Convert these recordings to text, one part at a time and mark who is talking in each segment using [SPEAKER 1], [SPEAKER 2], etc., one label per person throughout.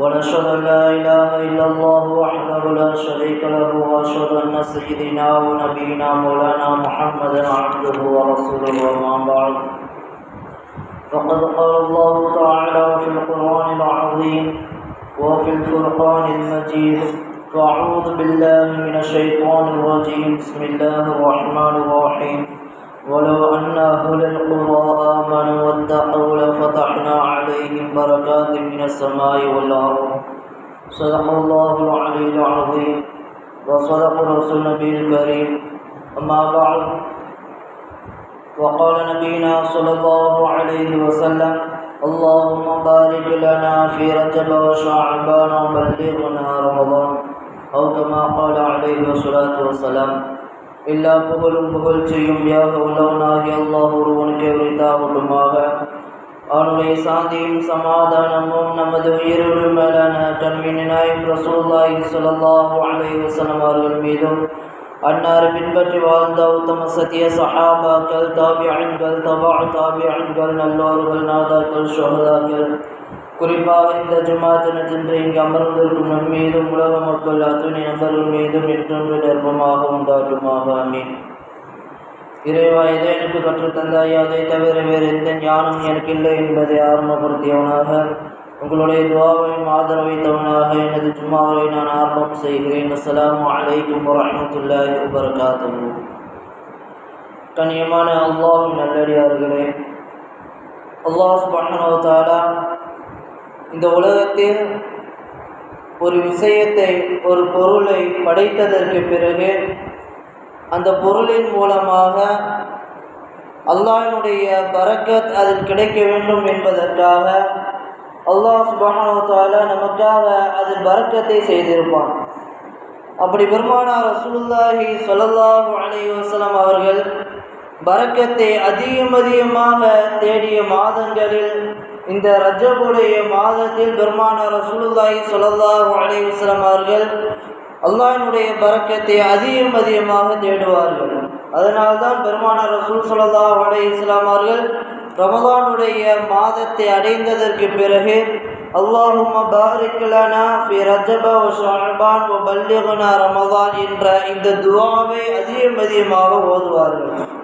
[SPEAKER 1] ونشهد أن لا إله إلا الله وحده لا شريك له وأشهد أن سيدنا ونبينا مولانا محمدا عبده ورسوله وما بعد. فقد قال الله تعالى في القرآن العظيم وفي الفرقان المجيد فأعوذ بالله من الشيطان الرجيم. بسم الله الرحمن الرحيم. ولو أن أهل القرى آمنوا واتقوا لفتحنا عليهم بركات من السماء والأرض. صدق الله العلي العظيم وصدق رسول النبي الكريم. أما بعد وقال نبينا صلى الله عليه وسلم اللهم بارك لنا في رجب وشعبان وبلغنا رمضان أو كما قال عليه الصلاة والسلام எல்லா புகழும் புகழ்ச்சியும் யாக உள்ளவனாகி அல்லாஹ் ஒருவனுக்கு உரித்தாகட்டுமாக அவனுடைய சாந்தியும் சமாதானமும் நமது உயிரிலும் மேலான கண்மின் நாயம் ரசூல்லாஹி ஸல்லல்லாஹு அலைஹி அவர்கள் மீதும் அன்னார் பின்பற்றி வாழ்ந்த உத்தம சத்திய சஹாபாக்கள் தாபியன்கள் தபா தாபியன்கள் நல்லோர்கள் நாதாக்கள் ஷோஹதாக்கள் குறிப்பாக இந்த ஜுமா தினத்தின்று இங்கு அமர்ந்திருக்கும் நம் மீதும் உலக மக்கள் அத்துணை நபர்கள் மீதும் என்றொன்று தர்மமாக உண்டாகுமாக அமீன் இறைவா இதை எனக்கு கற்றுத்தந்தாய். அதை தவிர வேறு எந்த ஞானம் எனக்கு இல்லை என்பதை ஆரம்பப்படுத்தியவனாக உங்களுடைய துவாவையும் ஆதரவைத்தவனாக எனது ஜும்மாவை நான் ஆரம்பம் செய்கிறேன். அஸ்லாம் அலைக்கும் வரமத்துல்லாஹி வபரகாத்துஹு. கண்ணியமான அல்லாஹ்வின் நல்லடியார்களே அல்லாஹ் சுப்ஹானஹு தாலா இந்த உலகத்தில் ஒரு விஷயத்தை ஒரு பொருளை படைத்ததற்கு பிறகு அந்த பொருளின் மூலமாக அல்லாஹினுடைய பரக்கத் அதில் கிடைக்க வேண்டும் என்பதற்காக அல்லாஹ் சுபஹானுவத்தால நமக்காக அதில் பரக்கத்தை செய்திருப்பான். அப்படி பெருமானார் ரசூல்லாஹி சொல்லல்லாஹு அலைஹி வஸல்லம் அவர்கள் பரக்கத்தை அதிகம் அதிகமாக தேடிய மாதங்களில் இந்த ரஜபுடைய மாதத்தில் பெருமான ரசூலுல்லாஹி சொல்லல்லாஹு அலைஹி அவர்கள் அல்லாஹினுடைய பறக்கத்தை அதிகம் அதிகமாக தேடுவார்கள். அதனால்தான் பெருமான ரசூல் ஸல்லல்லாஹு அலைஹி வஸல்லம் அவர்கள் ரமதானுடைய மாதத்தை அடைந்ததற்கு பிறகு அல்லாஹும்ம பாரிக்கலானா லனா ஃபி ரஜப வ ஷஅபான் வ பல்லிக்னா என்ற இந்த துவாவை அதிகம் அதிகமாக ஓதுவார்கள்.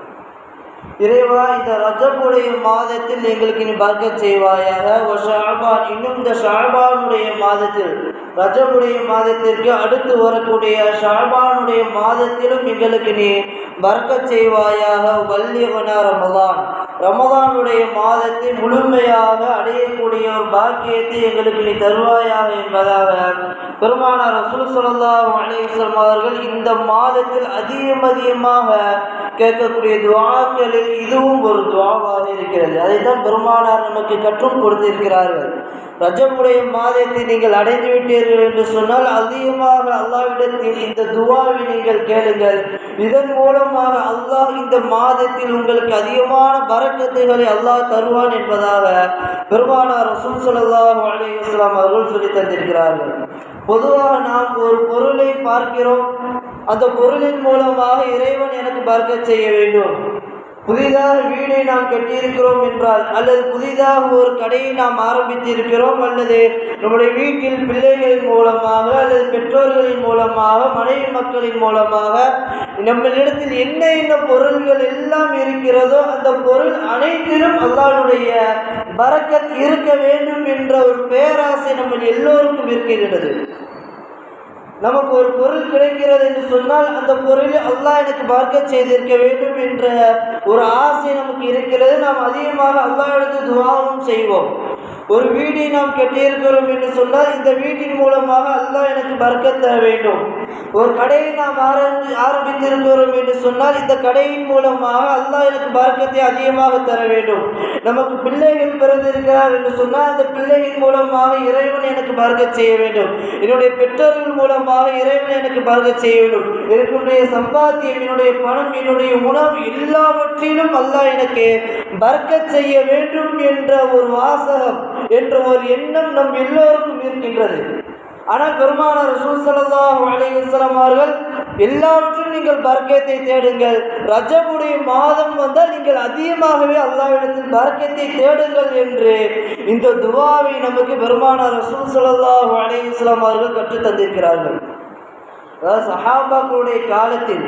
[SPEAKER 1] இறைவா இந்த ரஜபுடைய மாதத்தில் எங்களுக்கு நீ பர்க்கத் செய்வாயாக. ஒரு ஷாபான் இன்னும் இந்த ஷாபானுடைய மாதத்தில் ரஜபுடைய மாதத்திற்கு அடுத்து வரக்கூடிய ஷாபானுடைய மாதத்திலும் எங்களுக்கு நீ வர்க்க செய்வாயாக வல்லியவன ரமதான். ரமதானுடைய மாதத்தை முழுமையாக அடையக்கூடிய ஒரு பாக்கியத்தை எங்களுக்கு நீ தருவாயாக என்பதாக பெருமானார் ரசூல் ஸல்லல்லாஹு அலைஹி அவர்கள் இந்த மாதத்தில் அதிகம் அதிகமாக கேட்கக்கூடிய துவாக்களில் இதுவும் ஒரு துவாவாக இருக்கிறது. அதைத்தான் பெருமானார் நமக்கு கற்றும் கொடுத்திருக்கிறார்கள். ரஜமுடைய மாதத்தை நீங்கள் அடைந்து விட்டீர்கள் என்று சொன்னால் அதிகமாக அல்லாவிடத்தில் இந்த துவாவை நீங்கள் கேளுங்கள். இதன் மூலமாக அல்லாஹ் இந்த மாதத்தில் உங்களுக்கு அதிகமான பறக்கத்துகளை அல்லாஹ் தருவான் என்பதாக பெருமானார் ரசூல் ஸல்லல்லாஹு அலைஹி அவர்கள் சொல்லி தந்திருக்கிறார்கள். பொதுவாக நாம் ஒரு பொருளை பார்க்கிறோம். அந்த பொருளின் மூலமாக இறைவன் எனக்கு பறக்க செய்ய வேண்டும். புதிதாக வீடை நாம் கட்டியிருக்கிறோம் என்றால் அல்லது புதிதாக ஒரு கடையை நாம் ஆரம்பித்திருக்கிறோம் அல்லது நம்முடைய வீட்டில் பிள்ளைகளின் மூலமாக அல்லது பெற்றோர்களின் மூலமாக மனைவி மக்களின் மூலமாக நம்மளிடத்தில் என்ன என்ன பொருள்கள் எல்லாம் இருக்கிறதோ அந்த பொருள் அனைத்திலும் அல்லாவுடைய பரக்கத் இருக்க வேண்டும் என்ற ஒரு பேராசை நம்ம எல்லோருக்கும் இருக்கின்றது நமக்கு ஒரு பொருள் கிடைக்கிறது என்று சொன்னால் அந்த பொருளில் அல்லாஹ் எனக்கு பார்க்க செய்திருக்க வேண்டும் என்ற ஒரு ஆசை நமக்கு இருக்கிறது. நாம் அதிகமாக அல்லாஹ் எடுத்து துவாவும் செய்வோம். ஒரு வீடை நாம் கட்டியிருக்கிறோம் என்று சொன்னால் இந்த வீட்டின் மூலமாக அல்லாஹ் எனக்கு பறக்க தர வேண்டும். ஒரு கடையை நாம் ஆரம்பி ஆரம்பித்திருக்கிறோம் என்று சொன்னால் இந்த கடையின் மூலமாக அல்லாஹ் எனக்கு பறக்கத்தை அதிகமாக தர வேண்டும். நமக்கு பிள்ளைகள் பிறந்திருக்கிறார் என்று சொன்னால் அந்த பிள்ளையின் மூலமாக இறைவன் எனக்கு பறக்க செய்ய வேண்டும். என்னுடைய பெற்றோர்கள் மூலமாக இறைவன் எனக்கு பறக்க செய்ய வேண்டும். என்னுடைய சம்பாத்தியம் என்னுடைய பணம் என்னுடைய உணவு எல்லாவற்றிலும் அல்லாஹ் எனக்கு பறக்க செய்ய வேண்டும் என்ற ஒரு வாசகம் என்ற ஒரு எண்ணம் நம் எல்லோருக்கும் இருக்கின்றது. ஆனால் பெருமானார் ரசூல் ஸல்லல்லாஹு அவர்கள் எல்லாவற்றிலும் நீங்கள் பர்க்கத்தை தேடுங்கள். ரஜபுடைய மாதம் வந்தால் நீங்கள் அதிகமாகவே அல்லாவிடத்தில் பர்க்கத்தை தேடுங்கள் என்று இந்த துவாவை நமக்கு பெருமானார் ரசூல் ஸல்லல்லாஹு அவர்கள் கற்றுத் தந்திருக்கிறார்கள் அதாவது சஹாபாக்களுடைய காலத்தில்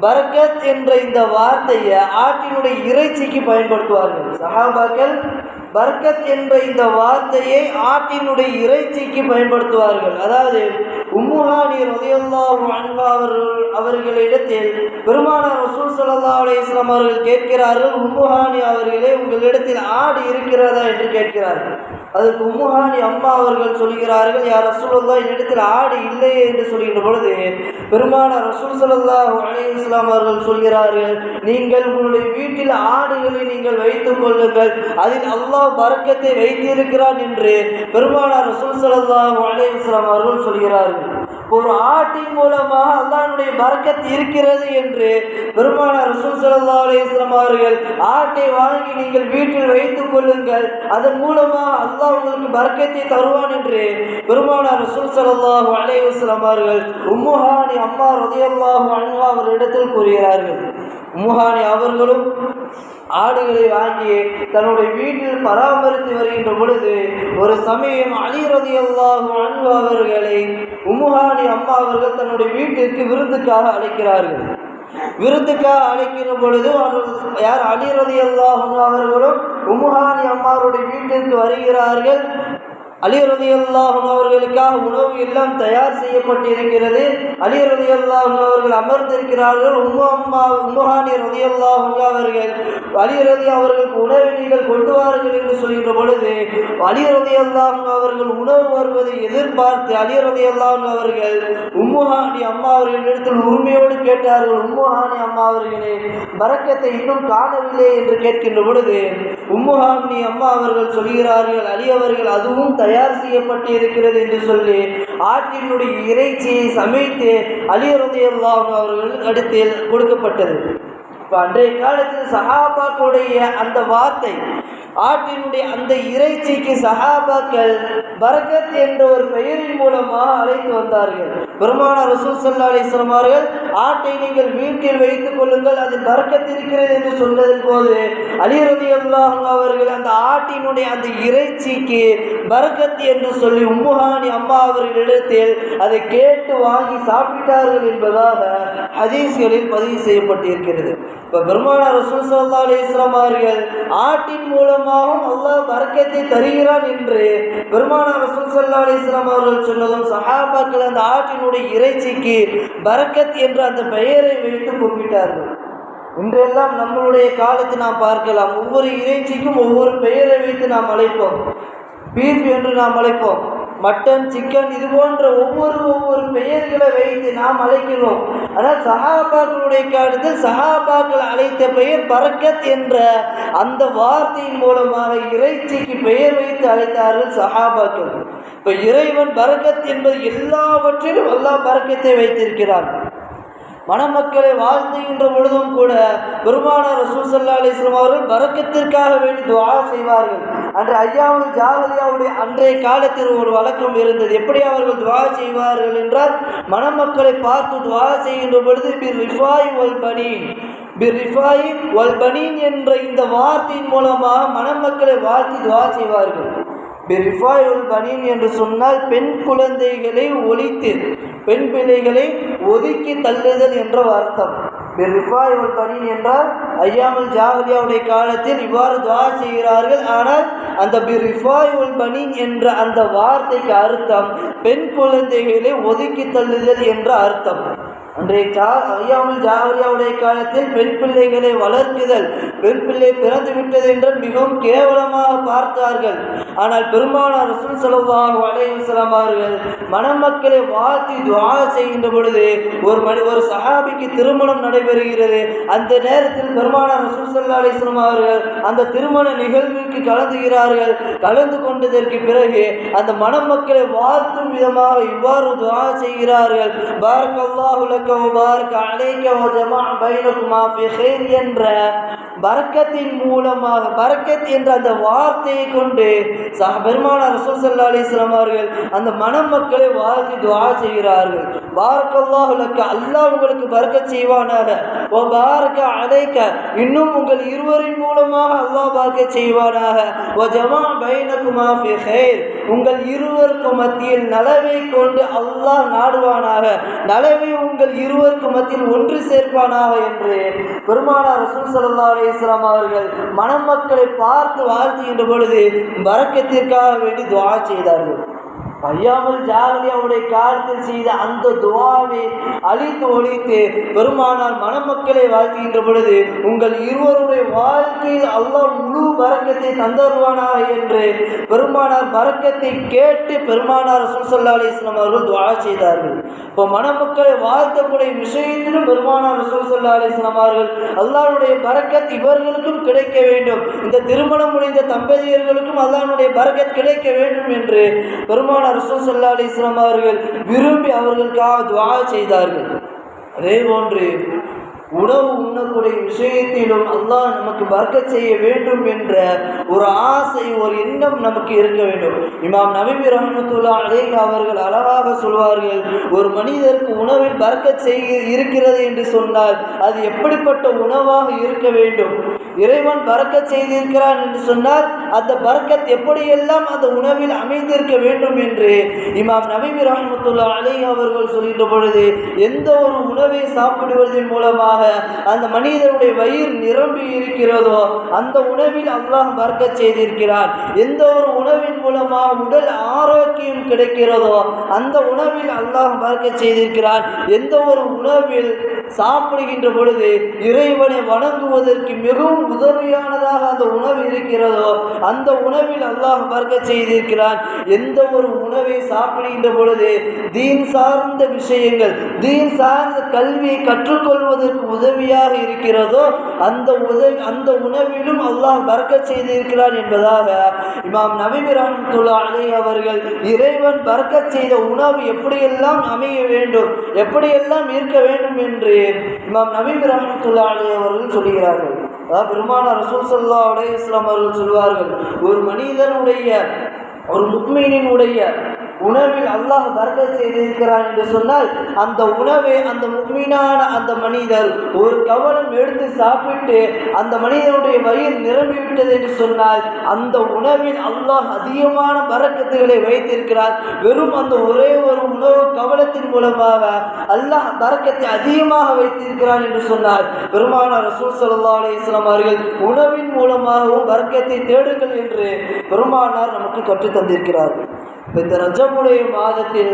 [SPEAKER 1] பரக்கத் என்ற இந்த வார்த்தையை ஆட்டினுடைய இறைச்சிக்கு பயன்படுத்துவார்கள். சஹாபாக்கள் பர்கத் என்ற இந்த வார்த்தையை ஆட்டினுடைய இறைச்சிக்கு பயன்படுத்துவார்கள். அதாவது உம்முஹானி உதயல்லா அன்பா அவர்கள் அவர்களிடத்தில் பெருமானார் ரசூல் சல்லா அலையம் அவர்கள் கேட்கிறார்கள் உம்முஹானி அவர்களே உங்களிடத்தில் ஆடு இருக்கிறதா? என்று கேட்கிறார்கள். அதற்கு உம்முஹானி அம்மா அவர்கள் சொல்கிறார்கள் யார் ரசூலுல்லா என்னிடத்தில் ஆடு இல்லையே என்று சொல்கின்ற பொழுது பெருமான ரசூல் ஸல்லல்லாஹு அலி இஸ்லாம் அவர்கள் சொல்கிறார்கள் நீங்கள் உங்களுடைய வீட்டில் ஆடுகளை நீங்கள் வைத்துக் கொள்ளுங்கள் அதில் அல்லாஹ் பறக்கத்தை வைத்திருக்கிறான் என்று பெருமான ரசூல் சலல்லா அலி இஸ்லாம் அவர்கள் சொல்கிறார்கள். ஒரு ஆட்டின் மூலமாக அல்லாஹனுடைய பரக்கத் இருக்கிறது என்று பெருமான ரசூல் ஸல்லல்லாஹு அலி இஸ்லாம் அவர்கள் ஆட்டை வாங்கி நீங்கள் வீட்டில் வைத்துக் கொள்ளுங்கள் அதன் மூலமாக அல்லாஹ் உங்களுக்கு பரக்கத்தை தருவான் என்று பெருமானார் ரசூல் ஸல்லல்லாஹு அலைஹி அவர்கள் உம்முஹானி அம்மா ரலியல்லாஹு அன்ஹா அவரிடத்தில் கூறுகிறார்கள். உம்முஹானி அவர்களும் ஆடுகளை வாங்கி தன்னுடைய வீட்டில் பராமரித்து வருகின்ற பொழுது ஒரு சமயம் அலி ரலியல்லாஹு அன்ஹு அவர்களை உம்முஹானி அம்மா அவர்கள் தன்னுடைய வீட்டிற்கு விருந்துக்காக அழைக்கிறார்கள். விருந்துக்காக அழைக்கிற பொழுது யார் அலிரதி ரலியல்லாஹு அவர்களும் உமுஹானி அம்மாவுடைய வீட்டிற்கு வருகிறார்கள். அலி ரலியல்லாஹு அவர்களுக்காக உணவு எல்லாம் தயார் செய்யப்பட்டிருக்கிறது. அலி ரலியல்லாஹு அவர்கள் அமர்ந்திருக்கிறார்கள். உம்மு அம்மா உம்முஹானி ரலியல்லாஹு அவர்கள் அலி அவர்களுக்கு உணவை நீங்கள் கொண்டு வாருங்கள் என்று சொல்கின்ற பொழுது அலி ரலியல்லாஹு அவர்கள் உணவு வருவதை எதிர்பார்த்து அலி ரலியல்லாஹு அவர்கள் உம்முஹானி அம்மா அவர்களிடத்தில் உரிமையோடு கேட்டார்கள். உம்முஹானி அம்மா அவர்களே பரக்கத்தை இன்னும் காணவில்லை என்று கேட்கின்ற பொழுது உம்முஹானி அம்மா அவர்கள் சொல்கிறார்கள் அலி அவர்கள் அதுவும் தயார் செய்யப்பட்டு இருக்கிறது என்று சொல்லி ஆட்டினுடைய இறைச்சியை சமைத்து அலி ரலியல்லாஹு அவர்கள் அடுத்து கொடுக்கப்பட்டது. இப்போ அன்றைய காலத்தில் சஹாபாக்களுடைய அந்த வார்த்தை ஆட்டினுடைய அந்த இறைச்சிக்கு சஹாபாக்கள் பரகத் என்ற ஒரு பெயரின் மூலமாக அழைத்து வந்தார்கள். பெருமானார் ரசூல் சல்லா அலிஸ்லாம் அவர்கள் ஆட்டை நீங்கள் வீட்டில் வைத்துக் கொள்ளுங்கள் அதில் பரக்கத் இருக்கிறது என்று சொன்னதன் போது அலி அல்லாஹ் அவர்கள் அந்த ஆட்டினுடைய அந்த இறைச்சிக்கு பறக்கத்து என்று சொல்லி உம்முஹானி அம்மா அவர்களிடத்தில் அதை கேட்டு வாங்கி சாப்பிட்டார்கள் என்பதாக ஹதீஸ்களில் பதிவு செய்யப்பட்டிருக்கிறது. இப்போ பெருமானா ரசூல் சல்லா அலிஸ்லாம் அவர்கள் ஆட்டின் மூலமாகவும் அல்லாஹ் பரக்கத்தை தருகிறான் என்று பெருமானா ரசூல் சல்லா அலிஸ்லாம் அவர்கள் சொன்னதும் சஹாபாக்கள் அந்த ஆட்டினுடைய இறைச்சிக்கு பரக்கத் என்று அந்த பெயரை வைத்து கூப்பிட்டார்கள். இன்றெல்லாம் நம்மளுடைய காலத்தை நாம் பார்க்கலாம். ஒவ்வொரு இறைச்சிக்கும் ஒவ்வொரு பெயரை வைத்து நாம் அழைப்போம். பீஃப் என்று நாம் அழைப்போம். மட்டன் சிக்கன் இது போன்ற ஒவ்வொரு ஒவ்வொரு பெயர்களை வைத்து நாம் அழைக்கிறோம். ஆனால் சஹாபாக்களுடைய காலத்தில் சஹாபாக்கள் அழைத்த பெயர் பரக்கத் என்ற அந்த வார்த்தையின் மூலமாக இறைச்சிக்கு பெயர் வைத்து அழைத்தார்கள் சஹாபாக்கள். இப்போ இறைவன் பரக்கத் என்பது எல்லாவற்றிலும் எல்லா பரக்கத்தை வைத்திருக்கிறான். மணமக்களை வாழ்த்துகின்ற பொழுதும் கூட பெருமானார் ரசூல் சல்லா அலிஸ்லாம் அவர்கள் பரக்கத்திற்காக வேண்டி துவா செய்வார்கள். அன்று ஐயாவுல் ஜாகலியாவுடைய அன்றைய காலத்தில் ஒரு வழக்கம் இருந்தது. எப்படி அவர்கள் துவா செய்வார்கள் என்றால் மணமக்களை பார்த்து துவா செய்கின்ற பொழுது பிர் ரிஃபாய் ஒல் பனீன் பிர் ரிஃபாய் ஒல் பனீன் என்ற இந்த வார்த்தையின் மூலமாக மணமக்களை வாழ்த்தி துவா செய்வார்கள். பெரிஃபாயுல் பனீன் என்று சொன்னால் பெண் குழந்தைகளை ஒழித்து பெண் பிள்ளைகளை ஒதுக்கி தள்ளுதல் என்ற அர்த்தம். பெரிஃபாயுல் பனீன் என்றால் ஐயாமல் ஜாவலியாவுடைய காலத்தில் இவ்வாறு துவா செய்கிறார்கள். ஆனால் அந்த பிரிஃபாயுல் பணி என்ற அந்த வார்த்தைக்கு அர்த்தம் பெண் குழந்தைகளை ஒதுக்கி தள்ளுதல் என்ற அர்த்தம். அன்றைய ஜா ஐயாமுல் காலத்தில் பெண் பிள்ளைகளை வளர்க்குதல் பெண் பிள்ளை பிறந்து விட்டது என்று மிகவும் கேவலமாக பார்த்தார்கள். ஆனால் பெருமானார் ரசூல் செலவாக அலைஹி அவர்கள் மணமக்களை வாழ்த்தி துஆ செய்கின்ற பொழுது ஒரு மணி ஒரு சஹாபிக்கு திருமணம் நடைபெறுகிறது. அந்த நேரத்தில் பெருமானார் ரசூல் ஸல்லல்லாஹு அவர்கள் அந்த திருமண நிகழ்விற்கு கலந்துகிறார்கள். கலந்து கொண்டதற்கு பிறகு அந்த மணமக்களை வாழ்த்தும் விதமாக இவ்வாறு துஆ செய்கிறார்கள். பாரக்கல்லாஹு லக்க வ பாரக அலைக்க வ என்ற பரக்கத்தின் மூலமாக பரக்கத் என்ற அந்த வார்த்தையை கொண்டு சஹ பெருமானார் ரசூல் ஸல்லல்லாஹு அலைஹி அவர்கள் அந்த மணமக்களை வாழ்த்தி துவா செய்கிறார்கள். பாரக்கல்லாஹுலக்க அல்லாஹ் உங்களுக்கு பறக்க செய்வானாக. ஓ பார்க்க அலைக்க இன்னும் உங்கள் இருவரின் மூலமாக அல்லாஹ் பார்க்க செய்வானாக. ஓ ஜமா பைனகுமா ஃபி கைர் உங்கள் இருவருக்கும் மத்தியில் நலவை கொண்டு அல்லாஹ் நாடுவானாக. நலவை உங்கள் இருவருக்கும் மத்தியில் ஒன்று சேர்ப்பானாக என்று பெருமானார் ரசூல் சல்லா அலி இஸ்லாம் அவர்கள் மணமக்களை பார்த்து வாழ்த்துகின்ற பொழுது பரக்கத்திற்காக வேண்டி துவா செய்தார்கள். ஐயாமல் ஜாகலியாவுடைய காலத்தில் செய்த அந்த துவாவை அழித்து ஒழித்து பெருமானால் மணமக்களை வாழ்த்துகின்ற பொழுது உங்கள் இருவருடைய வாழ்க்கையில் அல்லாஹ் முழு பறக்கத்தை தந்தருவானாக என்று பெருமானார் பறக்கத்தை கேட்டு பெருமானார் சுசல்லா அலிஸ்லாம் அவர்கள் துவா செய்தார்கள். இப்போ மணமக்களை வாழ்த்தக்கூடிய விஷயத்திலும் பெருமானார் சுசல்லா அலிஸ்லாம் அவர்கள் அல்லாஹ்வுடைய பறக்கத் இவர்களுக்கும் கிடைக்க வேண்டும். இந்த திருமணம் முடிந்த தம்பதியர்களுக்கும் அல்லாஹனுடைய பறக்கத் கிடைக்க வேண்டும் என்று பெருமானார் ரசூல் சல்லா அலிஸ்லாம் அவர்கள் விரும்பி அவர்களுக்காக துவா செய்தார்கள். அதே போன்று உணவு உண்ணக்கூடிய விஷயத்திலும் அல்லாஹ் நமக்கு வர்க்க செய்ய வேண்டும் என்ற ஒரு ஆசை ஒரு எண்ணம் நமக்கு இருக்க வேண்டும். இமாம் நபிபி ரஹமத்துல்லா அலேஹ் அவர்கள் அழகாக சொல்வார்கள் ஒரு மனிதருக்கு உணவில் வர்க்க செய்ய இருக்கிறது என்று சொன்னால் அது எப்படிப்பட்ட உணவாக இருக்க வேண்டும்? இறைவன் பறக்க செய்திருக்கிறான் என்று சொன்னால் அந்த பறக்கத் எப்படியெல்லாம் அந்த உணவில் அமைந்திருக்க வேண்டும் என்று இமாம் நபிபி ரஹமத்துல்லா அலேஹ் அவர்கள் சொல்கின்ற பொழுது எந்த ஒரு உணவை சாப்பிடுவதன் மூலமாக அந்த மனிதனுடைய வயிறு நிரம்பி இருக்கிறதோ அந்த உணவில் அல்லாஹ் பார்க்க செய்திருக்கிறார். எந்த ஒரு உணவின் மூலமாக உடல் ஆரோக்கியம் கிடைக்கிறதோ அந்த உணவில் அல்லாஹ் பறக்கச் செய்திருக்கிறான் எந்த ஒரு உணவில் சாப்பிடுகின்ற பொழுது இறைவனை வணங்குவதற்கு மிகவும் உதவியானதாக அந்த உணவு இருக்கிறதோ அந்த உணவில் அல்லாஹ் பறக்கச் செய்திருக்கிறான் எந்த ஒரு உணவை சாப்பிடுகின்ற பொழுது தீன் சார்ந்த விஷயங்கள் தீன் சார்ந்த கல்வியை கற்றுக்கொள்வதற்கு உதவியாக இருக்கிறதோ அந்த உதவி அந்த உணவிலும் அல்லாஹ் பறக்கச் செய்திருக்கிறான் என்பதாக இமாம் நபிபி ரஹமத்துல்லா அலை அவர்கள் இறைவன் பறக்க செய்த உணவு எப்படியெல்லாம் அமைய வேண்டும் எப்படியெல்லாம் இருக்க வேண்டும் என்று இமாம் நபிபி ரஹமத்துல்லா அலை அவர்கள் சொல்லுகிறார்கள் அதாவது பெருமான ரசூல் சல்லா அலைஹி இஸ்லாம் அவர்கள் சொல்வார்கள் ஒரு மனிதனுடைய ஒரு முக்மீனினுடைய உணவில் அல்லாஹ் பறக்கச் செய்திருக்கிறான் என்று சொன்னால் அந்த உணவை அந்த உண்மையான அந்த மனிதர் ஒரு கவனம் எடுத்து சாப்பிட்டு அந்த மனிதனுடைய வயிறு நிரம்பிவிட்டது என்று சொன்னால் அந்த உணவில் அல்லாஹ் அதிகமான பறக்கத்துகளை வைத்திருக்கிறார். வெறும் அந்த ஒரே ஒரு உணவு கவனத்தின் மூலமாக அல்லாஹ் பறக்கத்தை அதிகமாக வைத்திருக்கிறான் என்று சொன்னார் பெருமான ரசூல் சல்லா அலிஸ்லாம் அவர்கள் உணவின் மூலமாகவும் பறக்கத்தை தேடுங்கள் என்று பெருமானார் நமக்கு கற்றுத்தந்திருக்கிறார்கள். இந்த ரஜமுடைய மாதத்தில்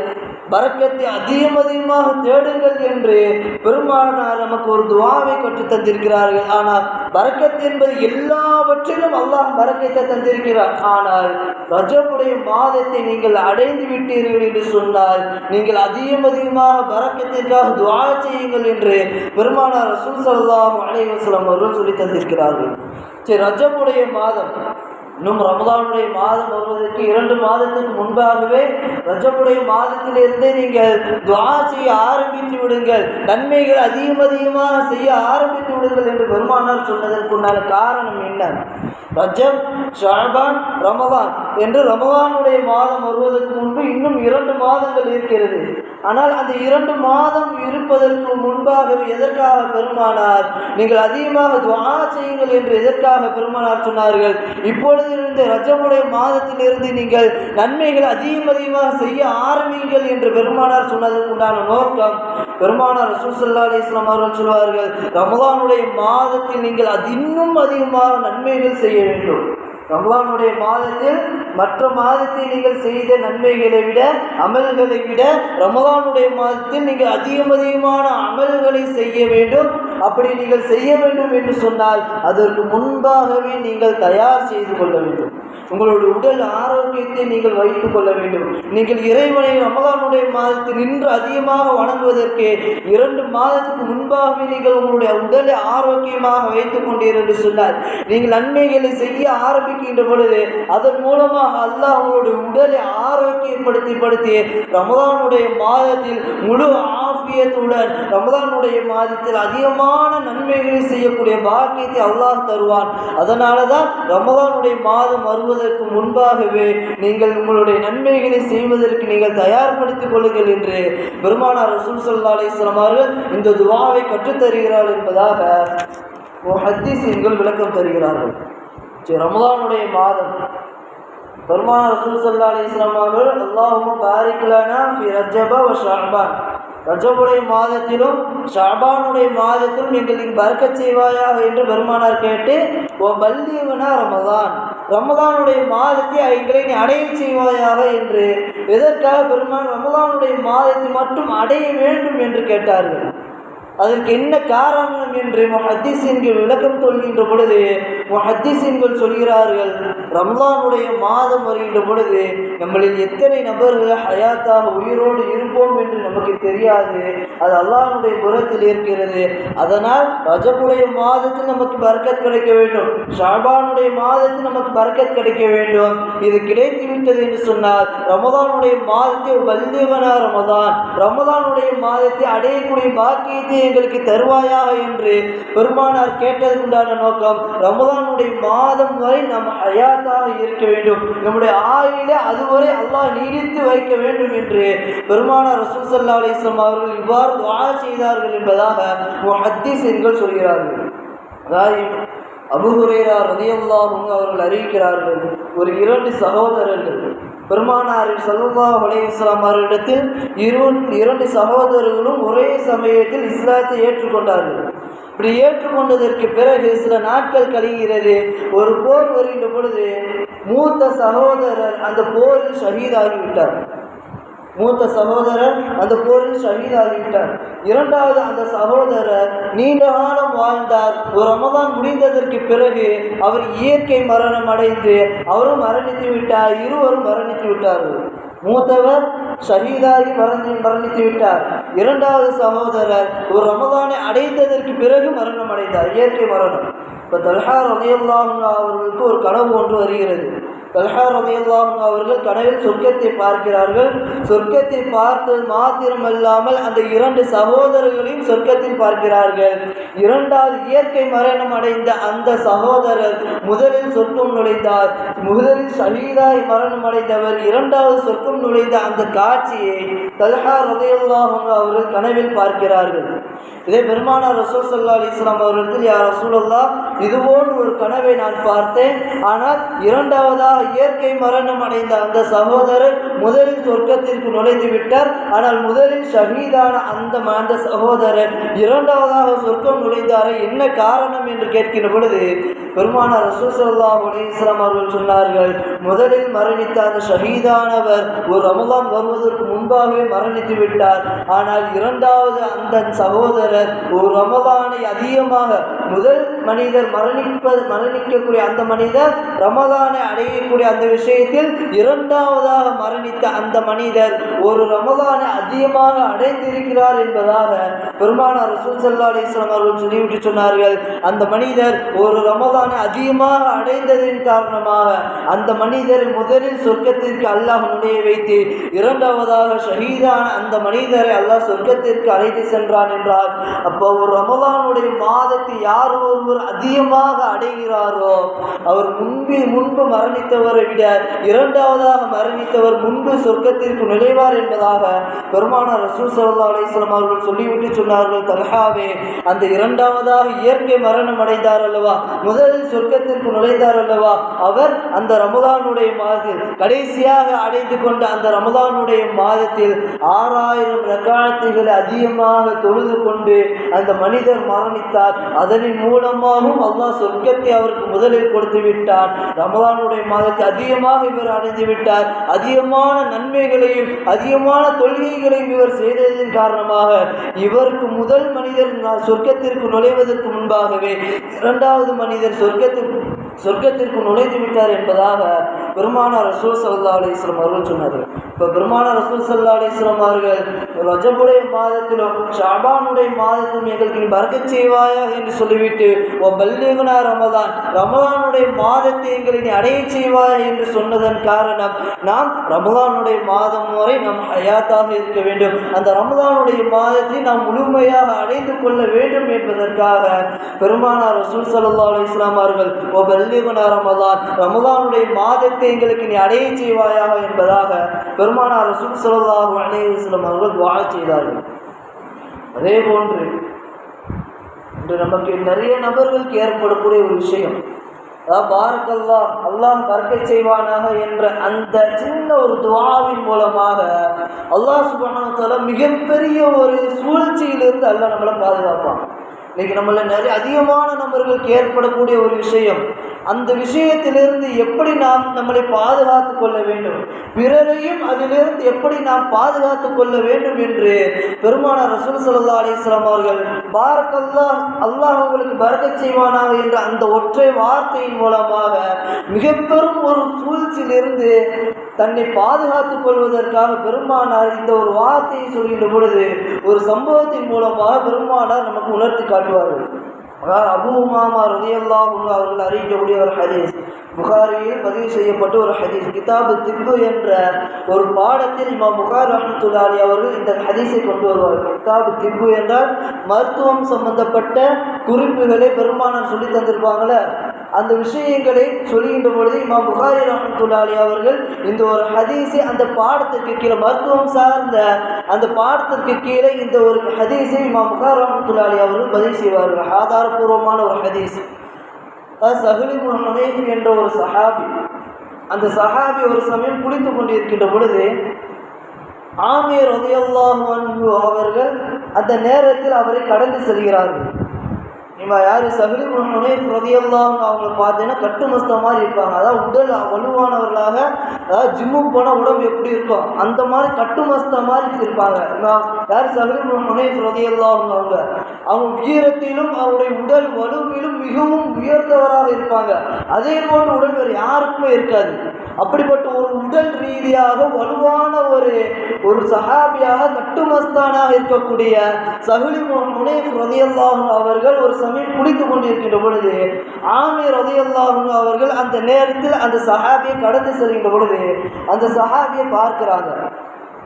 [SPEAKER 1] பறக்கத்தை அதிகம் அதிகமாக தேடுங்கள் என்று பெருமானார் நமக்கு ஒரு துவாவை கற்றுத் தந்திருக்கிறார்கள். ஆனால் பறக்கத் என்பது எல்லாவற்றிலும் அல்லாஹ் பறக்கத்தை தந்திருக்கிறார். ஆனால் ரஜமுடைய மாதத்தை நீங்கள் அடைந்து விட்டீர்கள் என்று சொன்னால் நீங்கள் அதிகம் அதிகமாக பறக்கத்திற்காக துவா செய்யுங்கள் என்று பெருமானார் ரசூல் சல்லாஹ் அலைவாஸ்லாம் அவர்கள் சொல்லி தந்திருக்கிறார்கள். சரி ரஜமுடைய மாதம் இன்னும் ரமதானுடைய மாதம் வருவதற்கு இரண்டு மாதத்துக்கு முன்பாகவே ரஜப்புடைய மாதத்திலிருந்தே நீங்கள் துவா செய்ய ஆரம்பித்து விடுங்கள். நன்மைகள் அதிகம் அதிகமாக செய்ய ஆரம்பித்து விடுங்கள் என்று பெருமானார் சொன்னதற்குண்டான காரணம் என்ன? ரஜப் ஷாபான் ரமதான் என்று ரமதானுடைய மாதம் வருவதற்கு முன்பு இன்னும் இரண்டு மாதங்கள் இருக்கிறது. ஆனால் அந்த இரண்டு மாதம் இருப்பதற்கு முன்பாகவே எதற்காக பெருமானார்? நீங்கள் அதிகமாக துவா செய்யுங்கள் என்று எதற்காக பெருமானார் சொன்னார்கள்? இப்பொழுது இருந்து ரஜமுடைய மாதத்திலிருந்து நீங்கள் நன்மைகள் அதிகம் அதிகமாக செய்ய ஆரம்பிங்கள் என்று பெருமானார் சொன்னதற்கு உண்டான நோக்கம். பெருமானார் ரசூசல்லா அலிஸ்லாம் அவர்கள் சொல்வார்கள் ரமதானுடைய மாதத்தில் நீங்கள் அது இன்னும் அதிகமாக நன்மைகள் செய்ய வேண்டும். ரம்லானுடைய மாதத்தில் மற்ற மாதத்தில் நீங்கள் செய்த நன்மைகளை விட அமல்களை விட ரமலானுடைய மாதத்தில் நீங்கள் அதிகம் அதிகமான அமல்களை செய்ய வேண்டும். அப்படி நீங்கள் செய்ய வேண்டும் என்று சொன்னால் அதற்கு முன்பாகவே நீங்கள் தயார் செய்து கொள்ள வேண்டும். உங்களுடைய உடல் ஆரோக்கியத்தை நீங்கள் வைத்துக் கொள்ள வேண்டும். நீங்கள் இறைவனை ரமலானுடைய மாதத்தில் நின்று அதிகமாக வணங்குவதற்கு இரண்டு மாதத்துக்கு முன்பாகவே நீங்கள் உங்களுடைய உடலை ஆரோக்கியமாக வைத்துக் கொண்டீர்கள் என்று சொன்னார். நீங்கள் நன்மைகளை செய்ய ஆரம்பிக்கின்ற பொழுது அதன் மூலமாக அல்லாஹ் உங்களுடைய உடலை ஆரோக்கியப்படுத்தி படுத்தி ரமலானுடைய மாதத்தில் முழு ஆஃபியத்துடன் ரமதானுடைய மாதத்தில் அதிகமான நன்மைகளை செய்யக்கூடிய பாக்கியத்தை அல்லாஹ் தருவான். அதனால தான் ரமதானுடைய மாதம் வருவதற்கு முன்பாகவே நீங்கள் உங்களுடைய நன்மைகளை செய்வதற்கு நீங்கள் தயார்படுத்திக் கொள்ளுங்கள் என்று பெருமானார் ரசூல் சல்லா அலிஸ்லாம் அவர்கள் இந்த துவாவை கற்றுத்தருகிறார் என்பதாக எங்கள் விளக்கம் தருகிறார்கள். சரி ரமதானுடைய மாதம். பெருமான ரசூல் சல்லா அலிஸ்லாம் அவர்கள் அல்லாஹும் பாரிக்கலானா ஃபி ஷாபான் ரஜபுடைய மாதத்திலும் ஷபானுடைய மாதத்திலும் எங்களுக்கு பறக்கச் செய்வாயாக என்று பெருமானார் கேட்டு ஓ பல்லிவனா ரமதான்? ரமதானுடைய மாதத்தை எங்களை நீ அடைய செய்வாயாக என்று எதற்காக பெருமான் ரமதானுடைய மாதத்தை மட்டும் அடைய வேண்டும் என்று கேட்டார்கள்? அதற்கு என்ன காரணம் என்று முஹத்திசீன்கள் விளக்கம் சொல்கின்ற பொழுது முஹத்திசீன்கள் சொல்கிறார்கள் ரம்லானுடைய மாதம் வருகின்ற பொழுது நம்மளில் எத்தனை நபர்கள் ஹயாத்தாக உயிரோடு இருப்போம் என்று நமக்கு தெரியாது. அது அல்லாஹனுடைய புறத்தில் இருக்கிறது. அதனால் ரஜபுடைய மாதத்தில் நமக்கு பறக்கத் கிடைக்க வேண்டும். ஷாபானுடைய மாதத்தில் நமக்கு பறக்கத் கிடைக்க வேண்டும். இது கிடைத்து விட்டது என்று சொன்னால் ரமதானுடைய மாதத்தை வல்லிவனா ரமதான் ரமதானுடைய மாதத்தை அடையக்கூடிய பாக்கியத்தை எங்களுக்கு தருவாயாக என்று பெருமானார் கேட்டதுக்குண்டான நோக்கம் ரமதானுடைய மாதம் வரை நம் அயாத்தாக இருக்க வேண்டும். நம்முடைய ஆயிலே அதுவரை அல்லாஹ் நீடித்து வைக்க வேண்டும் என்று பெருமானார் ரசூல் சல்லா அலிஸ்லாம் அவர்கள் இவ்வாறு துவா செய்தார்கள் என்பதாக ஹத்தீசன்கள் சொல்கிறார்கள். அதாவது அபுஹுரேரா ரதியல்லாஹுங்க அவர்கள் அறிவிக்கிறார்கள். ஒரு இரண்டு சகோதரர்கள் பெருமானாரின் சல்லா அலையம் அவர்களிடத்தில் இரு இரண்டு சகோதரர்களும் ஒரே சமயத்தில் இஸ்லாத்தை ஏற்றுக்கொண்டார்கள். இப்படி ஏற்றுக்கொண்டதற்கு பிறகு சில நாட்கள் கழிகிறது. ஒரு போர் வருகின்ற பொழுது மூத்த சகோதரர் அந்த போரில் ஷஹீதாகிவிட்டார். மூத்த சகோதரர் அந்த போரில் ஷஹீதாகிவிட்டார். இரண்டாவது அந்த சகோதரர் நீண்ட காலம் வாழ்ந்தார். ஒரு ரமதான் முடிந்ததற்கு பிறகு அவர் இயற்கை மரணம் அடைந்து அவரும் மரணித்து விட்டார். இருவரும் மரணித்து விட்டார்கள். மூத்தவர் ஷஹீதாகி மரணி மரணித்து விட்டார். இரண்டாவது சகோதரர் ஒரு ரமதானை அடைந்ததற்கு பிறகு மரணம் அடைந்தார். இயற்கை மரணம். இப்போ தல்ஹா ரதையல்லாஹ் அவர்களுக்கு ஒரு கனவு ஒன்று வருகிறது. தல்ஹா ரதையல்லாஹ் அவர்கள் கனவில் சொர்க்கத்தை பார்க்கிறார்கள். சொர்க்கத்தை பார்த்தது மாத்திரமல்லாமல் அந்த இரண்டு சகோதரர்களையும் சொர்க்கத்தில் பார்க்கிறார்கள். இரண்டாவது இயற்கை மரணம் அடைந்த அந்த சகோதரர் முதலில் சொர்க்கம் நுழைந்தார். முதலில் ஷஹீதாய் மரணம் அடைந்தவர் இரண்டாவது சொர்க்கம் நுழைந்த அந்த காட்சியை தல்ஹா ரதையல்லாஹ் அவர்கள் கனவில் பார்க்கிறார்கள். இதே பெருமானார் ரசூல் சல்லா அலிஸ்லாம் அவர்களிடத்தில் யார் ரசூலல்லா இதுபோன்று ஒரு கனவை நான் பார்த்தேன். ஆனால் இரண்டாவதாக இயற்கை மரணம் அடைந்த அந்த சகோதரர் முதலில் சொர்க்கத்திற்கு நுழைந்து விட்டார். ஆனால் முதலில் ஷஹீதான அந்த அந்த சகோதரர் இரண்டாவதாக சொர்க்கம் நுழைந்தாரே என்ன காரணம் என்று கேட்கின்ற பொழுது பெருமானார் ரசூசல்லா அலிஸ்லாம் அவர்கள் சொன்னார்கள் முதலில் மரணித்த அந்த ஷஹீதானவர் ஒரு ரமலான் வருவதற்கு முன்பாகவே மரணித்து விட்டார். ஆனால் இரண்டாவது அந்த சகோதரர் ஒரு ரமலானை அதிகமாக முதல் மனிதர் மரணிப்பது மரணிக்கக்கூடிய அந்த மனிதர் ரமலானை அடையக்கூடிய அந்த விஷயத்தில் இரண்டாவதாக மரணித்த அந்த மனிதர் ஒரு ரமலானை அதிகமாக அடைந்திருக்கிறார் என்பதாக பெருமானார் ரசூல் சல்லா அலிஸ்லாம் அவர்கள் சொல்லிவிட்டு சொன்னார்கள். அந்த மனிதர் ஒரு ரமலான் ரமலானை அதிகமாக அடைந்ததின் காரணமாக அந்த மனிதர் முதலில் சொர்க்கத்திற்கு அல்லாஹ் நுழைய வைத்து இரண்டாவதாக ஷஹீதான அந்த மனிதரை அல்லாஹ் சொர்க்கத்திற்கு அழைத்து சென்றான் என்றார் அப்போ ஒரு ரமலானுடைய மாதத்தை யார் ஒருவர் அதிகமாக அடைகிறாரோ அவர் முன்பு முன்பு மரணித்தவரை விட இரண்டாவதாக மரணித்தவர் முன்பு சொர்க்கத்திற்கு நுழைவார் என்பதாக பெருமான ரசூல் சல்லா அலிஸ்லாம் அவர்கள் சொல்லிவிட்டு சொன்னார்கள் தல்ஹாவே அந்த இரண்டாவதாக இயற்கை மரணம் அடைந்தார் அல்லவா? முதல் முதலில் சொர்க்கத்திற்கு நுழைந்தார் அல்லவா? அவர் அந்த ரமதானுடைய மாதத்தில் கடைசியாக அடைந்து கொண்ட அந்த ரமதானுடைய மாதத்தில் ஆறாயிரம் ரகாத்துகளை அதிகமாக தொழுது கொண்டு அந்த மனிதர் மரணித்தார். அதனின் மூலமாகவும் அல்லாஹ் சொர்க்கத்தை அவருக்கு முதலில் கொடுத்து விட்டார் ரமதானுடைய மாதத்தை அதிகமாக இவர் அடைந்து விட்டார். அதிகமான நன்மைகளையும் அதிகமான தொழுகைகளையும் இவர் செய்ததின் காரணமாக இவருக்கு முதல் மனிதர் சொர்க்கத்திற்கு நுழைவதற்கு முன்பாகவே இரண்டாவது மனிதர் சொர்க்கத்திற்கு சொர்க்கத்திற்கு நுழைந்து விட்டார் என்பதாக பெருமானார் ரசூல் சல்லா அலிஸ்லம் அவர்கள் சொன்னார்கள். இப்போ பெருமானார் ரசூல் சல்லா அலிஸ்லம் அவர்கள் ரஜபுடைய மாதத்திலும் ஷாபானுடைய மாதத்திலும் எங்களுக்கு நீ பறக்கச் செய்வாயா என்று சொல்லிவிட்டு ஓ பல்லிகுனா ரமதான் ரமதானுடைய மாதத்தை எங்களை நீ அடைய செய்வாயா என்று சொன்னதன் காரணம் நாம் ரமதானுடைய மாதம் வரை நாம் ஹயாத்தாக இருக்க வேண்டும். அந்த ரமதானுடைய மாதத்தை நாம் முழுமையாக அடைந்து கொள்ள வேண்டும் என்பதற்காக பெருமானார் ரசூல் சல்லா அலிஸ்லாம் அவர்கள் ஓ பல்லிகுனா ரமதான் ரமதானுடைய மாதத்தை எங்களுக்கு நீ அடைய செய்வாயாக என்பதாக பெருமானார் ரசூல் சல்லாஹூ அலையம் அவர்கள் துவா செய்தார்கள். அதே போன்று இன்று நமக்கு நிறைய நபர்களுக்கு ஏற்படக்கூடிய ஒரு விஷயம் அதாவது பாரக்கல்லா அல்லாஹ் பறக்கை செய்வானாக என்ற அந்த சின்ன ஒரு துவாவின் மூலமாக அல்லாஹ் சுபானத்தால மிகப்பெரிய ஒரு சூழ்ச்சியிலிருந்து அல்லாஹ் நம்மளை பாதுகாப்பான். இன்னைக்கு நம்மள நிறைய அதிகமான நபர்களுக்கு ஏற்படக்கூடிய ஒரு விஷயம் அந்த விஷயத்திலிருந்து எப்படி நாம் நம்மளை பாதுகாத்து கொள்ள வேண்டும்? பிறரையும் அதிலிருந்து எப்படி நாம் பாதுகாத்து கொள்ள வேண்டும் என்று பெருமானார் ரசூல் சல்லா அலிஸ்லாம் அவர்கள் பாரக்கல்லா அல்லாஹ் உங்களுக்கு பறக்க செய்வானாக என்ற அந்த ஒற்றை வார்த்தையின் மூலமாக மிக பெரும் ஒரு சூழ்ச்சியிலிருந்து தன்னை பாதுகாத்துக் கொள்வதற்காக பெருமானார் இந்த ஒரு வார்த்தையை சொல்கின்ற பொழுது ஒரு சம்பவத்தின் மூலமாக பெருமானார் நமக்கு உணர்த்தி காட்டுவார்கள். அதாவது அபு மாமா அவர்கள் அறிவிக்கக்கூடிய ஒரு ஹதீஸ். புகாரியில் பதிவு செய்யப்பட்ட ஒரு ஹதீஸ். கிதாபு திப்பு என்ற ஒரு பாடத்தில் இமா புகார் ரஹமத்துல்லாரி அவர்கள் இந்த ஹதீஸை கொண்டு வருவார்கள் கிதாபு திப்பு என்றால் மருத்துவம் சம்பந்தப்பட்ட குறிப்புகளை பெருமானார் சொல்லி தந்திருப்பாங்களே அந்த விஷயங்களை சொல்லுகின்ற பொழுது இமா புகாரி ரஹமத்துல்லாலி அவர்கள் இந்த ஒரு ஹதீஸை அந்த பாடத்திற்கு கீழே மருத்துவம் சார்ந்த அந்த பாடத்திற்கு கீழே இந்த ஒரு ஹதீஸை இமா புகார் ரஹமத்துல்லாலி அவர்கள் பதிவு செய்வார்கள். ஆதாரபூர்வமான ஒரு ஹதீஸ். சஹலிபுல் ஹுனைஃப் என்ற ஒரு சஹாபி அந்த சஹாபி ஒரு சமயம் குளித்து கொண்டிருக்கின்ற பொழுது ஆமீர் ரதியல்லாஹு அவர்கள் அந்த நேரத்தில் அவரை கடந்து செல்கிறார்கள். இவன் யார்? சஹலி ஹுனைஃப் பிரதியெல்லாம் அவங்கள பார்த்தீங்கன்னா கட்டுமஸ்த மாதிரி இருப்பாங்க. அதாவது உடல் வலுவானவர்களாக அதாவது ஜிம்முக்கு போனால் உடம்பு எப்படி இருக்கும் அந்த மாதிரி கட்டுமஸ்த மாதிரி இருப்பாங்க. யார்? சஹலி ஹுனைஃப் ரதியல்லாஹு அவங்க அவங்க வீரத்திலும் அவருடைய உடல் வலுவிலும் மிகவும் உயர்ந்தவராக இருப்பாங்க. அதே போன்ற உடல் வேறு யாருக்குமே இருக்காது. அப்படிப்பட்ட ஒரு உடல் ரீதியாக வலுவான ஒரு ஒரு சஹாபியாக கட்டுமஸ்தானாக இருக்கக்கூடிய சகுலி முனேஃப் ரதியல்லாஹு அவர்கள் ஒரு சமயம் குடித்து கொண்டிருக்கின்ற பொழுது ஆமி ரதியல்லாஹு அவர்கள் அந்த நேரத்தில் அந்த சஹாபியை கடந்து செல்கின்ற பொழுது அந்த சஹாபியை பார்க்கிறாங்க.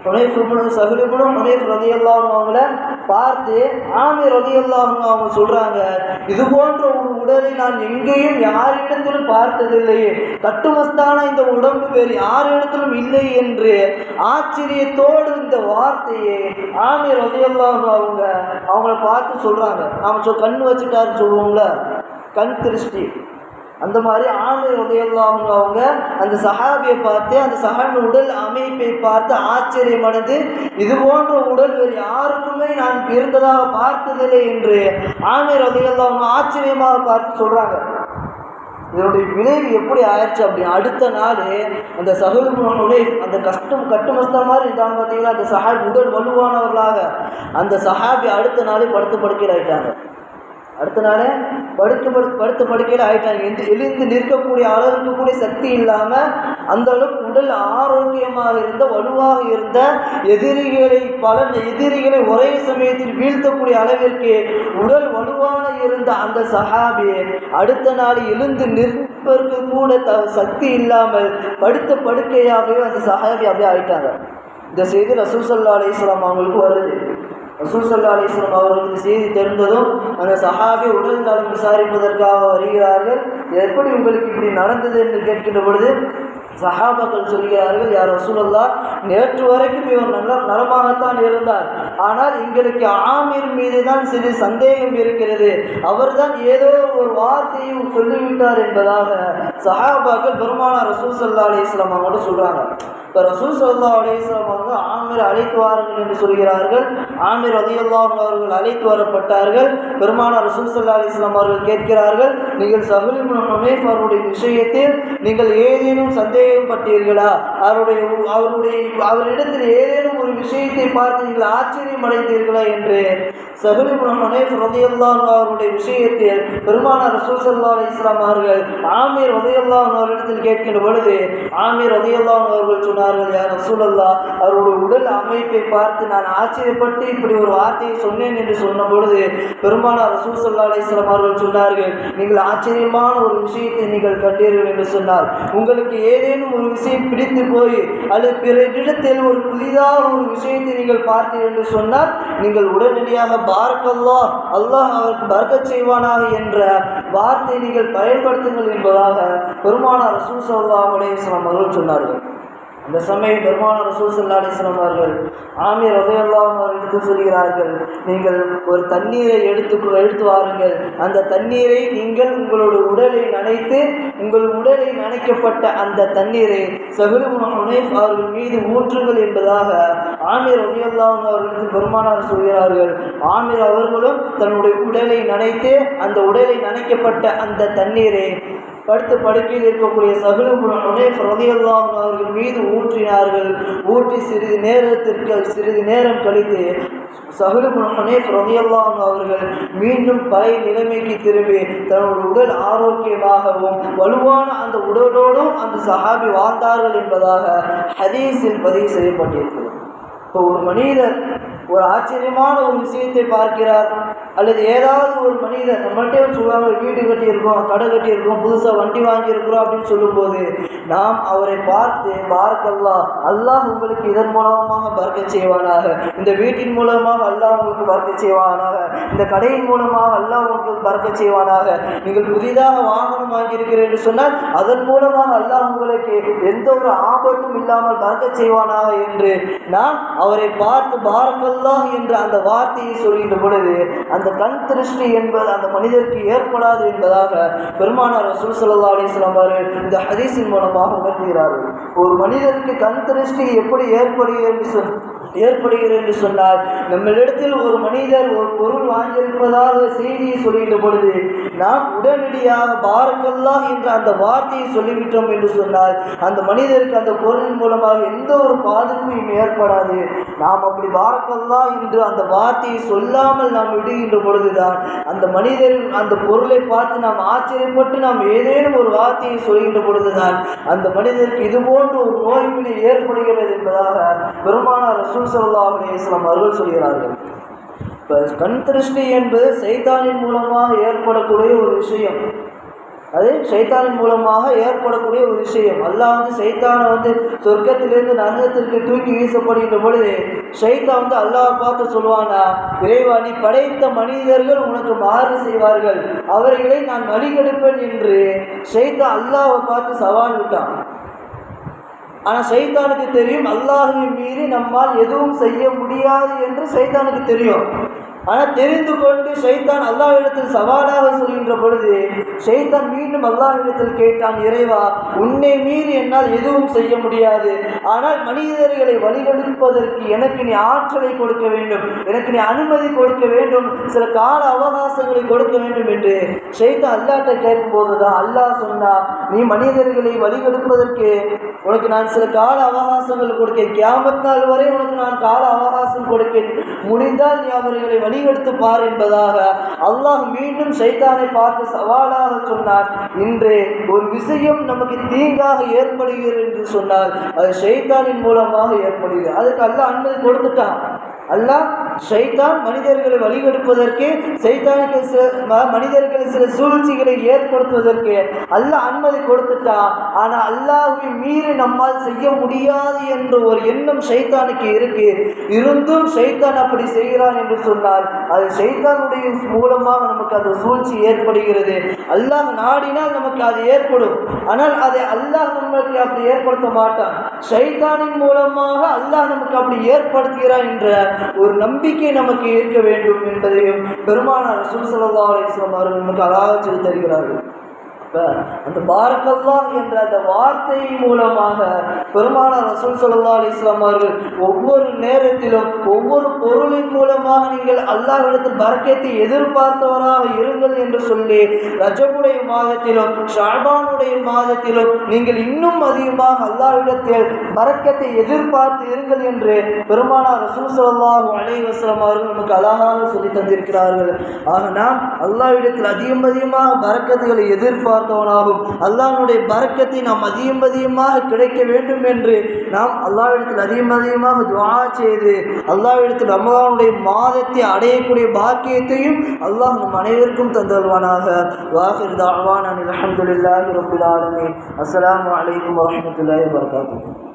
[SPEAKER 1] ஹுனைஃபுபுனும் சகுலிபுனும் ஹுனைஃப் ரதியல்லாஹும் அவங்கள பார்த்து ஆமி ரதியல்லாஹும் அவங்க சொல்கிறாங்க இது போன்ற ஒரு உடலை நான் எங்கேயும் யாரிடத்திலும் பார்த்ததில்லையே. கட்டுமஸ்தான இந்த உடம்பு வேறு யாரிடத்திலும் இல்லை என்று ஆச்சரியத்தோடு இந்த வார்த்தையை ஆமி ரதியல்லாஹும் அவங்க அவங்கள பார்த்து சொல்கிறாங்க நாம் சொல் கண் வச்சுட்டாருன்னு சொல்லுவோம்ல. கண் திருஷ்டி. அந்த மாதிரி ஆமை உடையெல்லாம் அவங்க அந்த சஹாபியை பார்த்து அந்த சஹாபின் உடல் அமைப்பை பார்த்து ஆச்சரியமடைந்து இது போன்ற உடல் வேறு யாருக்குமே நான் இருந்ததாக பார்த்ததில்லை என்று ஆமை உதயல்லாம ஆச்சரியமாக பார்த்து சொல்கிறாங்க இதனுடைய விளைவு எப்படி ஆயிடுச்சு அப்படின்னு அடுத்த நாள் அந்த சகலுடைய அந்த கஷ்டம் கட்டுமஸ்தான் மாதிரி இருந்தாங்க பார்த்தீங்களா? அந்த சஹாபி உடல் வலுவானவர்களாக அந்த சஹாபி அடுத்த நாளே படுத்து படுக்கையில் ஆயிட்டாங்க. அடுத்த நாளே படுக்க படு படுத்த படுக்கையில் ஆகிட்டாங்க எந்த எழுந்து நிற்கக்கூடிய அளவுக்கு கூட சக்தி இல்லாமல் அந்த அளவுக்கு உடல் ஆரோக்கியமாக இருந்த வலுவாக இருந்த எதிரிகளை பல எதிரிகளை ஒரே சமயத்தில் வீழ்த்தக்கூடிய அளவிற்கு உடல் வலுவான இருந்த அந்த சஹாபியை அடுத்த நாள் எழுந்து நிற்பதற்கு கூட த சக்தி இல்லாமல் படுத்த படுக்கையாகவே அந்த சஹாபி அப்படியே ஆகிட்டாங்க இந்த செய்தி ரசூசல்லா அலிஸ்லாம் அவங்களுக்கு வருது. ரசூல் சல்லா அலிஸ்லாம் அவர்களுக்கு செய்தி தெரிந்ததும் அந்த சஹாபி உடல் நலம் விசாரிப்பதற்காக வருகிறார்கள். எப்படி உங்களுக்கு இப்படி நடந்தது என்று கேட்கின்ற பொழுது சஹாபாக்கள் சொல்கிறார்கள் யார் ரசூலல்லா நேற்று வரைக்கும் இவர் நல்ல நலமாகத்தான் இருந்தார். ஆனால் எங்களுக்கு ஆமீர் மீது தான் சிறு சந்தேகம் இருக்கிறது. அவர்தான் ஏதோ ஒரு வார்த்தையும் சொல்லிவிட்டார் என்பதாக சஹாபாக்கள் பெருமானா ரசூல் சல்லா அலிஸ்லாம் அவங்கள்ட்ட சொல்கிறாங்க இப்போ ரசூல் சல்லா அலிஸ்லாம் அவங்க ஆமீர் அழைத்து வாருங்கள் என்று சொல்கிறார்கள். ஆமீர் ரதியுல்லாம் அவர்கள் அழைத்து வரப்பட்டார்கள். பெருமானா ரசூல் சல்லா அலிஸ்லாம் அவர்கள் கேட்கிறார்கள் நீங்கள் சஹுலி ஹுனேஃப் அவருடைய விஷயத்தில் நீங்கள் ஏதேனும் சந்தேகம் சந்தேகப்பட்டீர்களா அவருடைய அவருடைய அவரிடத்தில் ஏதேனும் ஒரு விஷயத்தை பார்த்து நீங்கள் ஆச்சரியம் அடைந்தீர்களா என்று சஹுலி ஹுனேஃப் ரதியுல்லாம் அவருடைய விஷயத்தில் பெருமானா ரசூல் சல்லா அலிஸ்லாம் அவர்கள் ஆமீர் ரதியுல்லாம் அவரிடத்தில் கேட்கின்ற பொழுது ஆமீர் ரதியுல்லாம் அவர்கள் சொன்னார்கள் யார் ரசூலல்லா அவருடைய உடல் அமைப்பை பார்த்து நான் ஆச்சரியப்பட்டு இப்படி ஒரு வார்த்தையை சொன்னேன் என்று சொன்ன பொழுது பெருமானார் ரசூல் அலி இஸ்லாம் அவர்கள் சொன்னார்கள் நீங்கள் ஆச்சரியமான ஒரு விஷயத்தை நீங்கள் கண்டீர்கள் என்று சொன்னார். உங்களுக்கு ஏதேனும் ஒரு விஷயம் பிடித்து போய் அல்லது பிறரிடத்தில் ஒரு புதிதாக ஒரு விஷயத்தை நீங்கள் பார்த்தீர்கள் என்று சொன்னால் நீங்கள் உடனடியாக பார்க்கல்லா அல்லாஹ் அவருக்கு பார்க்க செய்வானாக என்ற வார்த்தை நீங்கள் பயன்படுத்துங்கள் என்பதாக பெருமானார் ரசூல் சல்லா அலிஸ்லாம் அவர்கள் சொன்னார்கள். அந்த சமயம் பெருமான ரசூல் சல்லா அலிஸ்லாம் அவர்கள் ஆமீர் உதயல்லாம் எடுத்து சொல்கிறார்கள் நீங்கள் ஒரு தண்ணீரை எடுத்து எடுத்து வாருங்கள். அந்த தண்ணீரை நீங்கள் உங்களுடைய உடலை நனைத்து உங்கள் உடலை நனைக்கப்பட்ட அந்த தண்ணீரை சகுலு அவர்கள் மீது ஊற்றுங்கள் என்பதாக ஆமீர் உதயல்லாம் அவர்களுக்கு பெருமானார் சொல்கிறார்கள். ஆமீர் அவர்களும் தன்னுடைய உடலை நனைத்து அந்த உடலை நனைக்கப்பட்ட அந்த தண்ணீரை படுத்து படுக்கையில் இருக்கக்கூடிய சகுலு உனேஃப் ரதியல்லாம் அவர்கள் மீது ஊற்றினார்கள். ஊற்றி சிறிது நேரத்திற்கு சிறிது நேரம் கழித்து சகுலு ஹனேஃப் ரதியல்லாம் அவர்கள் மீண்டும் பழைய நிலைமைக்கு திரும்பி தன்னுடைய உடல் ஆரோக்கியமாகவும் வலுவான அந்த உடலோடும் அந்த சஹாபி வாழ்ந்தார்கள் என்பதாக ஹதீஸில் பதிவு செய்யப்பட்டிருக்கிறது. இப்போ ஒரு மனிதர் ஒரு ஆச்சரியமான ஒரு விஷயத்தை பார்க்கிறார். அல்லது ஏதாவது ஒரு மனிதர் நம்மள்கிட்ட சொல்லுவாங்க வீடு கட்டியிருக்கோம் கடை கட்டியிருக்கோம் புதுசாக வண்டி வாங்கியிருக்கிறோம் அப்படின்னு சொல்லும்போது நாம் அவரை பார்த்து பார்க்கலாம் அல்லாஹ் உங்களுக்கு இதன் மூலமாக பார்க்க செய்வானாக. இந்த வீட்டின் மூலமாக அல்லாஹ் உங்களுக்கு பார்க்க செய்வானாக. இந்த கடையின் மூலமாக அல்லாஹ் உங்களுக்கு பார்க்க செய்வானாக. நீங்கள் புதிதாக வாகனம் வாங்கியிருக்கிறீர்கள் என்று சொன்னால் அதன் மூலமாக அல்லாஹ் உங்களுக்கு எந்த ஒரு ஆபத்தும் இல்லாமல் பார்க்க செய்வானாக என்று நாம் அவரை பார்த்து பார்க்கல்லாஹ் என்ற அந்த வார்த்தையை சொல்கின்ற பொழுது அந்த கண் திருஷ்டி என்பது அந்த மனிதருக்கு ஏற்படாது என்பதாக பெருமானார் ரசூல் சல்லா அலிஸ்லாம் அவர்கள் இந்த ஹதீஸின் மூலமாக உணர்த்துகிறார்கள். ஒரு மனிதருக்கு கண் திருஷ்டி எப்படி ஏற்படுகிறது என்று சொல் ஏற்படுகிறது என்று சொன்னால் நம்மளிடத்தில் ஒரு மனிதர் ஒரு பொருள் வாங்கியிருப்பதாக செய்தியை சொல்கின்ற பொழுது நாம் உடனடியாக பாரக்கல்லா என்ற அந்த வார்த்தையை சொல்லிவிட்டோம் என்று சொன்னால் அந்த மனிதருக்கு அந்த பொருளின் மூலமாக எந்த ஒரு பாதிப்பும் ஏற்படாது. நாம் அப்படி பாரக்கல்லா என்று அந்த வார்த்தையை சொல்லாமல் நாம் விடுகின்ற பொழுதுதான் அந்த மனிதர் அந்த பொருளை பார்த்து நாம் ஆச்சரியப்பட்டு நாம் ஏதேனும் ஒரு வார்த்தையை சொல்கின்ற பொழுதுதான் அந்த மனிதருக்கு இது போன்ற ஒரு நோய்வினை ஏற்படுகிறது என்பதாக பெருமானார் ரசூல் சல்லா அலிஸ்லாம் அவர்கள் சொல்கிறார்கள் இப்போ கண் திருஷ்டி என்பது சைத்தானின் மூலமாக ஏற்படக்கூடிய ஒரு விஷயம். அது சைத்தானின் மூலமாக ஏற்படக்கூடிய ஒரு விஷயம். அல்லாஹ் வந்து சைத்தானை வந்து சொர்க்கத்திலிருந்து நரகத்திற்கு தூக்கி வீசப்படுகின்ற பொழுது சைத்தா வந்து அல்லாஹ் பார்த்து சொல்லுவானா இறைவா நீ படைத்த மனிதர்கள் உனக்கு மாறு செய்வார்கள். அவர்களை நான் வழிகெடுப்பேன் என்று சைத்தா அல்லாவை பார்த்து சவால் விட்டான். ஆனால் சைத்தானுக்கு தெரியும் அல்லாஹுவின் மீறி நம்மால் எதுவும் செய்ய முடியாது என்று சைத்தானுக்கு தெரியும். ஆனால் தெரிந்து கொண்டு ஷைத்தான் அல்லாஹ்விடத்தில் சவாலாக சொல்கின்ற பொழுது ஷைத்தான் மீண்டும் அல்லாஹ்விடத்தில் கேட்டான் இறைவா உன்னை மீறி என்னால் எதுவும் செய்ய முடியாது. ஆனால் மனிதர்களை வழிகெடுப்பதற்கு எனக்கு நீ ஆற்றலை கொடுக்க வேண்டும். எனக்கு நீ அனுமதி கொடுக்க வேண்டும். சில கால அவகாசங்களை கொடுக்க வேண்டும். என்று ஷைத்தான் அல்லாட்ட கேட்கும்போது தான் அல்லாஹ் சொன்னா நீ மனிதர்களை வழிகெடுப்பதற்கு உனக்கு நான் சில கால அவகாசங்கள் கொடுக்கேன். கியாமத் நாள் வரை உனக்கு நான் கால அவகாசம் கொடுப்பேன். முடிந்தால் நீ அவர்களை வழிகெடுத்து பார் என்பதாக அல்லாஹ் மீண்டும் சைத்தானை பார்த்து சவாலாக சொன்னார். இன்று ஒரு விஷயம் நமக்கு தீங்காக ஏற்படுகிறது என்று சொன்னால் அது ஷைத்தானின் மூலமாக ஏற்படுகிறது. அதுக்கு அல்லாஹ் அனுமதி கொடுத்துட்டான். அல்லாஹ் ஷைதான் மனிதர்களை வழிகெடுப்பதற்கு சைத்தானுக்கு சில ம- மனிதர்களை சில சூழ்ச்சிகளை ஏற்படுத்துவதற்கு அல்லாஹ் அனுமதி கொடுத்துட்டான் ஆனால் அல்லாஹுவை மீறி நம்மால் செய்ய முடியாது என்ற ஒரு எண்ணம் ஷைதானுக்கு இருக்கு. இருந்தும் ஷைதான் அப்படி செய்கிறான் என்று சொன்னால் அது ஷைதானுடைய மூலமாக நமக்கு அந்த சூழ்ச்சி ஏற்படுகிறது. அல்லாஹ் நாடினால் நமக்கு அது ஏற்படும். ஆனால் அதை அல்லாஹ் நம்மளுக்கு அப்படி ஏற்படுத்த மாட்டான். ஷைதானின் மூலமாக அல்லாஹ் நமக்கு அப்படி ஏற்படுத்துகிறான் என்ற ஒரு நம்பிக்கை நமக்கு இருக்க வேண்டும் என்பதையும் பெருமானார் ரசூல் ஸல்லல்லாஹு அலைஹி அவர்கள் நமக்கு அழகாக சொல்லி தருகிறார்கள் அந்த பாரக்கல்லா என்ற அந்த வார்த்தையின் மூலமாக பெருமானார் ரசூல் சொல்லா அலி இஸ்லாம் அவர்கள் ஒவ்வொரு நேரத்திலும் ஒவ்வொரு பொருளின் மூலமாக நீங்கள் அல்லாஹ்விடத்தில் பரக்கத்தை எதிர்பார்த்தவராக இருங்கள் என்று சொல்லி ரஜபுடைய மாதத்திலும் ஷாபானுடைய மாதத்திலும் நீங்கள் இன்னும் அதிகமாக அல்லாஹ்விடத்தில் பரக்கத்தை எதிர்பார்த்து இருங்கள் என்று பெருமானார் ரசூல் ஸல்லல்லாஹு அலைஹி வஸல்லம் அவர்கள் நமக்கு அழகாக சொல்லி தந்திருக்கிறார்கள். ஆக நாம் அல்லாஹிடத்தில் அதிகம் அதிகமாக பரக்கத்துகளை எதிர்பார்த்தவனாகும் அல்லாஹனுடைய பறக்கத்தை நாம் அதிகம் அதிகமாக கிடைக்க வேண்டும் என்று நாம் அல்லாவிடத்தில் அதிகம் அதிகமாக துவா செய்து அல்லாவிடத்தில் ரமதானுடைய மாதத்தை அடையக்கூடிய பாக்கியத்தையும் அல்லாஹ் நம் அனைவருக்கும் தந்தல்வானாக வாஹிர் தாவான் அனில் ரபுல் ரப்பில் அஸ்லாம் வலைக்கம் அலைக்கும் வரகாத்து